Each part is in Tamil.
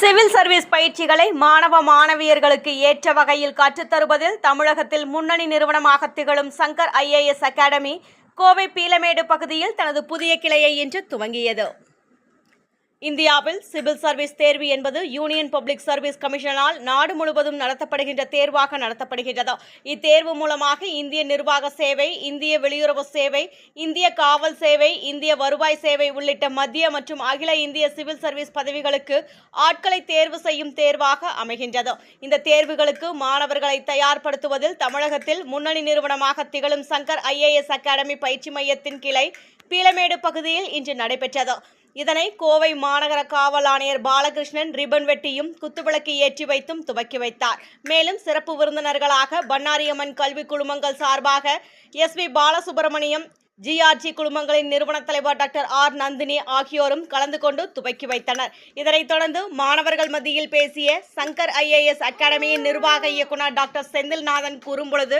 சிவில் சர்வீஸ் பயிற்சிகளை மாணவ மாணவியர்களுக்கு ஏற்ற வகையில் கற்றுத்தருவதில் தமிழகத்தில் முன்னணி நிறுவனமாக திகழும் சங்கர் ஐஏஎஸ் அகாடமி கோவை பீலமேடு பகுதியில் தனது புதிய கிளையை இன்று துவங்கியது. இந்தியாவில் சிவில் சர்வீஸ் தேர்வு என்பது யூனியன் பப்ளிக் சர்வீஸ் கமிஷனால் நாடு முழுவதும் நடத்தப்படுகின்ற தேர்வாக நடத்தப்படுகின்றது. இத்தேர்வு மூலமாக இந்திய நிர்வாக சேவை இந்திய வெளியுறவு சேவை இந்திய காவல் சேவை இந்திய வருவாய் சேவை உள்ளிட்ட மத்திய மற்றும் அகில இந்திய சிவில் சர்வீஸ் பதவிகளுக்கு ஆட்களை தேர்வு செய்யும் தேர்வாக அமைகின்றது. இந்த தேர்வுகளுக்கு மாணவர்களை தயார்படுத்துவதில் தமிழகத்தில் முன்னணி நிறுவனமாக திகழும் சங்கர் ஐஏஎஸ் அகாடமி பயிற்சி மையத்தின் கிளை பீலமேடு பகுதியில் இன்று நடைபெற்றது. இதனை கோவை மாநகர காவல் ஆணையர் பாலகிருஷ்ணன் ரிபன் வெட்டியும் குத்துவிளக்கு ஏற்றி வைத்தும் துவக்கி வைத்தார். மேலும் சிறப்பு விருந்தினர்களாக பன்னாரியம்மன் கல்வி குழுமங்கள் சார்பாக எஸ் வி பாலசுப்ரமணியம் ஜிஆர்ஜி குழுமங்களின் நிறுவன தலைவர் டாக்டர் ஆர் நந்தினி ஆகியோரும் கலந்து கொண்டு துவக்கி வைத்தனர். இதனைத் தொடர்ந்து மாணவர்கள் மத்தியில் பேசிய சங்கர் ஐஏஎஸ் அகாடமியின் நிர்வாக இயக்குனர் டாக்டர் செந்தில்நாதன் கூறும்பொழுது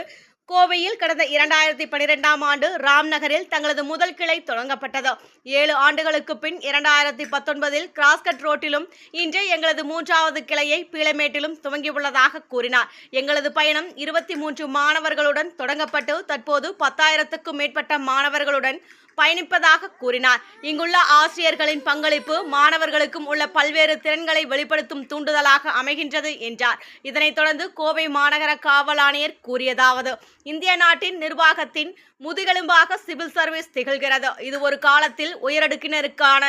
கோவையில் கடந்த இரண்டாயிரத்தி பனிரெண்டாம் ஆண்டு ராம்நகரில் தங்களது முதல் கிளை தொடங்கப்பட்டது. ஏழு ஆண்டுகளுக்கு பின் இரண்டாயிரத்தி பத்தொன்பதில் கிராஸ்கட் ரோட்டிலும் இன்று எங்களது மூன்றாவது கிளையை பீளமேட்டிலும் துவங்கியுள்ளதாக கூறினார். எங்களது பயணம் இருபத்தி மூன்று மாணவர்களுடன் தொடங்கப்பட்டு தற்போது பத்தாயிரத்துக்கும் மேற்பட்ட மாணவர்களுடன் பயணிப்பதாக கூறினார். இங்குள்ள ஆசிரியர்களின் பங்களிப்பு மாணவர்களுக்கும் உள்ள பல்வேறு திறன்களை வெளிப்படுத்தும் தூண்டுதலாக அமைகின்றது என்றார். இதனைத் தொடர்ந்து கோவை மாநகர காவல் ஆணையர் கூறியதாவது இந்திய நாட்டின் நிர்வாகத்தின் முதுகெலும்பாக சிவில் சர்வீஸ் திகழ்கிறது. இது ஒரு காலத்தில் உயரடுக்கினருக்கான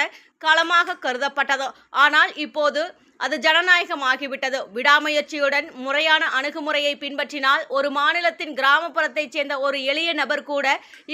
களமாக கருதப்பட்டது. ஆனால் இப்போது அது ஜனநாயகமாகிவிட்டது. விடாமுயற்சியுடன் முறையான அணுகுமுறையை பின்பற்றினால் ஒரு மாநிலத்தின் கிராமப்புறத்தைச் சேர்ந்த ஒரு எளிய நபர் கூட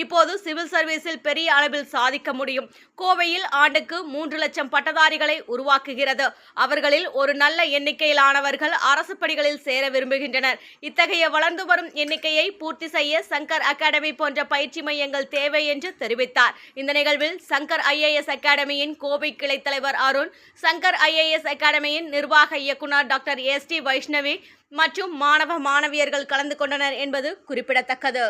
இப்போது சிவில் சர்வீஸில் பெரிய அளவில் சாதிக்க முடியும். கோவையில் ஆண்டுக்கு மூன்று லட்சம் பட்டதாரிகளை உருவாக்குகிறது. அவர்களில் ஒரு நல்ல எண்ணிக்கையிலானவர்கள் அரசு பணிகளில் சேர விரும்புகின்றனர். இத்தகைய வளர்ந்து வரும் எண்ணிக்கையை பூர்த்தி செய்ய சங்கர் அகாடமி போன்ற பயிற்சி மையங்கள் தேவை என்று தெரிவித்தார். இந்த நிகழ்வில் சங்கர் ஐஏஎஸ் அகாடமியின் கோவை கிளை தலைவர் அருண் சங்கர் ஐஏஎஸ் அகாடமியின் நிர்வாக இயக்குனர் டாக்டர் எஸ் டி வைஷ்ணவி மற்றும் மாணவ மாணவியர்கள் கலந்து கொண்டனர் என்பது குறிப்பிடத்தக்கது.